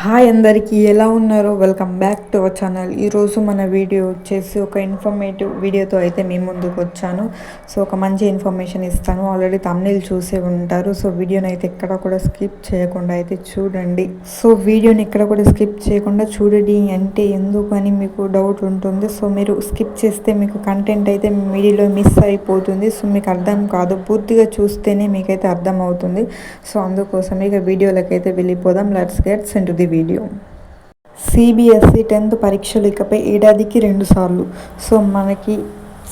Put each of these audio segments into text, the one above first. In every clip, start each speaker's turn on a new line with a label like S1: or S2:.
S1: Hi అందరికీ ఎలా ఉన్నారో? Welcome back to our channel. ఈరోజు మన వీడియో వచ్చేసి ఒక ఇన్ఫర్మేటివ్ వీడియోతో అయితే మీ ముందుకు వచ్చాను. సో ఒక మంచి ఇన్ఫర్మేషన్ ఇస్తాను. ఆల్రెడీ తమిళ చూసే ఉంటారు. సో వీడియోని అయితే ఎక్కడ కూడా స్కిప్ చేయకుండా అయితే చూడండి. సో వీడియోని ఎక్కడ కూడా స్కిప్ చేయకుండా చూడండి అంటే ఎందుకు అని మీకు డౌట్ ఉంటుంది. సో మీరు స్కిప్ చేస్తే మీకు కంటెంట్ అయితే మీడియాలో మిస్ అయిపోతుంది. సో మీకు అర్థం కాదు. పూర్తిగా చూస్తేనే మీకైతే అర్థం అవుతుంది. సో అందుకోసం ఇక వీడియోలకైతే వెళ్ళిపోదాం. Let's gets into the video. CBSE tenth పరీక్షలు ఇకపై ఏడాదికి రెండు సార్లు. సో మనకి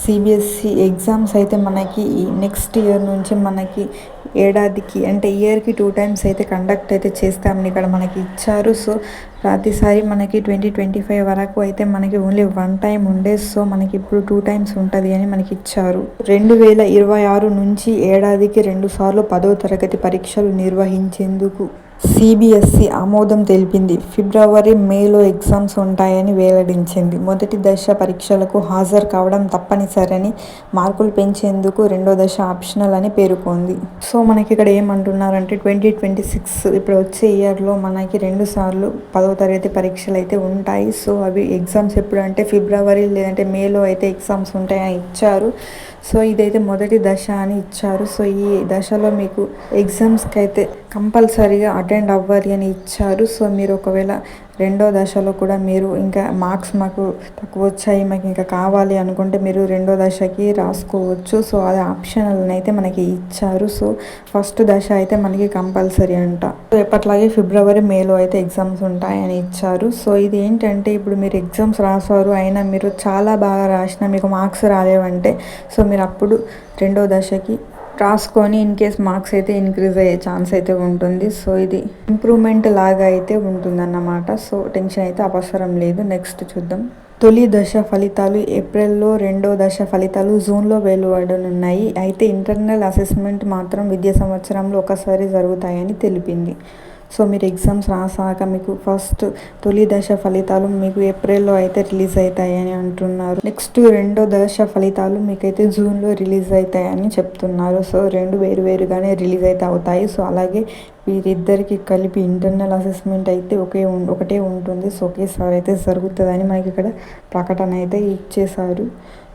S1: సిబిఎస్ఈ ఎగ్జామ్స్ అయితే మనకి నెక్స్ట్ ఇయర్ నుంచి మనకి ఏడాదికి అంటే ఇయర్కి టూ టైమ్స్ అయితే కండక్ట్ అయితే చేస్తామని ఇక్కడ మనకి ఇచ్చారు. సో ప్రతిసారి మనకి ట్వంటీ ట్వంటీ ఫైవ్ వరకు అయితే మనకి ఓన్లీ వన్ టైం ఉండే. సో మనకి ఇప్పుడు టూ టైమ్స్ ఉంటుంది అని మనకి ఇచ్చారు. రెండు వేల ఇరవై ఆరు నుంచి ఏడాదికి రెండు సార్లు పదో తరగతి పరీక్షలు నిర్వహించేందుకు సిబిఎస్ఈ ఆమోదం తెలిపింది. ఫిబ్రవరి మేలో ఎగ్జామ్స్ ఉంటాయని వెల్లడించింది. మొదటి దశ పరీక్షలకు హాజరు కావడం తప్పనిసరని మార్కులు పెంచేందుకు రెండో దశ ఆప్షనల్ అని పేర్కొంది. సో మనకి ఇక్కడ ఏమంటున్నారంటే ట్వంటీ ట్వంటీ సిక్స్ ఇప్పుడు వచ్చే ఇయర్లో మనకి రెండు సార్లు పదో తరగతి పరీక్షలు అయితే ఉంటాయి. సో అవి ఎగ్జామ్స్ ఎప్పుడు అంటే ఫిబ్రవరి లేదంటే మేలో అయితే ఎగ్జామ్స్ ఉంటాయని ఇచ్చారు. సో ఇదైతే మొదటి దశ అని ఇచ్చారు. సో ఈ దశలో మీకు ఎగ్జామ్స్కి అయితే కంపల్సరీగా అటెండ్ అవ్వాలి అని ఇచ్చారు. సో మీరు ఒకవేళ రెండో దశలో కూడా మీరు ఇంకా మార్క్స్ మాకు తక్కువ వచ్చాయి మాకు ఇంకా కావాలి అనుకుంటే మీరు రెండో దశకి రాసుకోవచ్చు. సో అది ఆప్షనల్ అయితే మనకి ఇచ్చారు. సో ఫస్ట్ దశ అయితే మనకి కంపల్సరీ అంట. సో ఎప్పట్లాగే ఫిబ్రవరి మేలో అయితే ఎగ్జామ్స్ ఉంటాయని ఇచ్చారు. సో ఇది ఏంటంటే ఇప్పుడు మీరు ఎగ్జామ్స్ రాసారు అయినా మీరు చాలా బాగా రాసిన మీకు మార్క్స్ రాలేవంటే సో మీరు అప్పుడు రెండో దశకి రాసుకొని ఇన్ కేస్ మార్క్స్ అయితే ఇంక్రీజ్ అయ్యే ఛాన్స్ అయితే ఉంటుంది. సో ఇది ఇంప్రూవ్మెంట్ లాగా అయితే ఉంటుందన్నమాట. సో టెన్షన్ అయితే అవసరం లేదు. నెక్స్ట్ చూద్దాం. తొలి దశ ఫలితాలు. ఏప్రిల్లో రెండో దశ ఫలితాలు జూన్లో వెలువడనున్నాయి. అయితే ఇంటర్నల్ అసెస్మెంట్ మాత్రం విద్యా సంవత్సరంలో ఒకసారి జరుగుతాయని తెలిపింది. సో మీరు ఎగ్జామ్స్ రాసాక మీకు ఫస్ట్ తొలి దశ ఫలితాలు మీకు ఏప్రిల్లో అయితే రిలీజ్ అవుతాయని అంటున్నారు. నెక్స్ట్ రెండో దశ ఫలితాలు మీకైతే జూన్లో రిలీజ్ అవుతాయని చెప్తున్నారు. సో రెండు వేరు వేరుగానే రిలీజ్ అయితే అవుతాయి. సో అలాగే వీరిద్దరికి కలిపి ఇంటర్నల్ అసెస్మెంట్ అయితే ఒకే ఒకటే ఉంటుంది. సో ఒకేసారి అయితే జరుగుతుందని మనకి ఇక్కడ ప్రకటన అయితే ఇచ్చేశారు.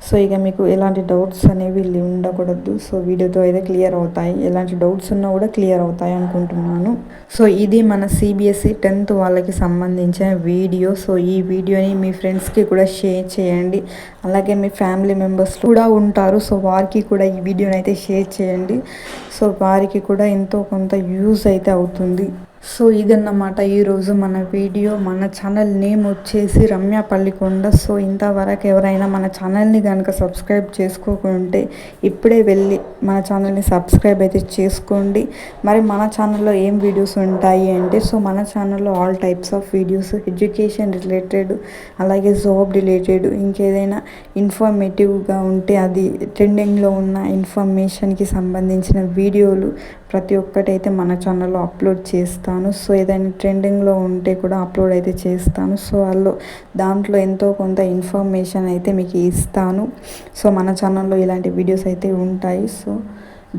S1: సో ఇక మీకు ఎలాంటి డౌట్స్ అనేవి ఉండకూడదు. సో వీడియోతో అయితే క్లియర్ అవుతాయి. ఎలాంటి డౌట్స్ ఉన్నా కూడా క్లియర్ అవుతాయి అనుకుంటున్నాను. సో ఇది మన సిబిఎస్ఈ టెన్త్ వాళ్ళకి సంబంధించిన వీడియో. సో ఈ వీడియోని మీ ఫ్రెండ్స్కి కూడా షేర్ చేయండి. అలాగే మీ ఫ్యామిలీ మెంబర్స్ కూడా ఉంటారు. సో వారికి కూడా ఈ వీడియోని అయితే షేర్ చేయండి. సో వారికి కూడా ఎంతో కొంత యూజ్ అయితే అవుతుంది. సో ఇదన్నమాట ఈరోజు మన వీడియో. మన ఛానల్ నేమ్ వచ్చేసి రమ్య పల్లికొండ. సో ఇంతవరకు ఎవరైనా మన ఛానల్ని కనుక సబ్స్క్రైబ్ చేసుకోకుంటే ఇప్పుడే వెళ్ళి మన ఛానల్ని సబ్స్క్రైబ్ అయితే చేసుకోండి. మరి మన ఛానల్లో ఏం వీడియోస్ ఉంటాయి అంటే సో మన ఛానల్లో all types of videos education related అలాగే జాబ్ రిలేటెడ్ ఇంకేదైనా ఇన్ఫర్మేటివ్గా ఉంటే అది ట్రెండింగ్లో ఉన్న ఇన్ఫర్మేషన్కి సంబంధించిన వీడియోలు ప్రతి ఒక్కటి అయితే మన ఛానల్లో అప్లోడ్ చేస్తాను. సో ఏదైనా ట్రెండింగ్లో ఉంటే కూడా అప్లోడ్ అయితే చేస్తాను. సో వాళ్ళు దాంట్లో ఎంతో కొంత ఇన్ఫర్మేషన్ అయితే మీకు ఇస్తాను. సో మన ఛానల్లో ఇలాంటి వీడియోస్ అయితే ఉంటాయి. సో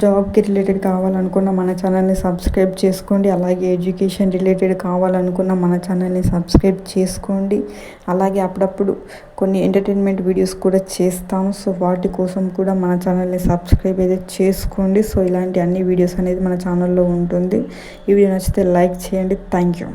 S1: జాబ్కి రిలేటెడ్ కావాలనుకున్న మన ఛానల్ని సబ్స్క్రైబ్ చేసుకోండి. అలాగే ఎడ్యుకేషన్ రిలేటెడ్ కావాలనుకున్న మన ఛానల్ని సబ్స్క్రైబ్ చేసుకోండి. అలాగే అప్పుడప్పుడు కొన్ని ఎంటర్టైన్మెంట్ వీడియోస్ కూడా చేస్తాము. సో వాటి కోసం కూడా మన ఛానల్ని సబ్స్క్రైబ్ అయితే చేసుకోండి. సో ఇలాంటి అన్ని వీడియోస్ అనేది మన ఛానల్లో ఉంటుంది. ఈ వీడియో నచ్చితే లైక్ చేయండి. Thank you.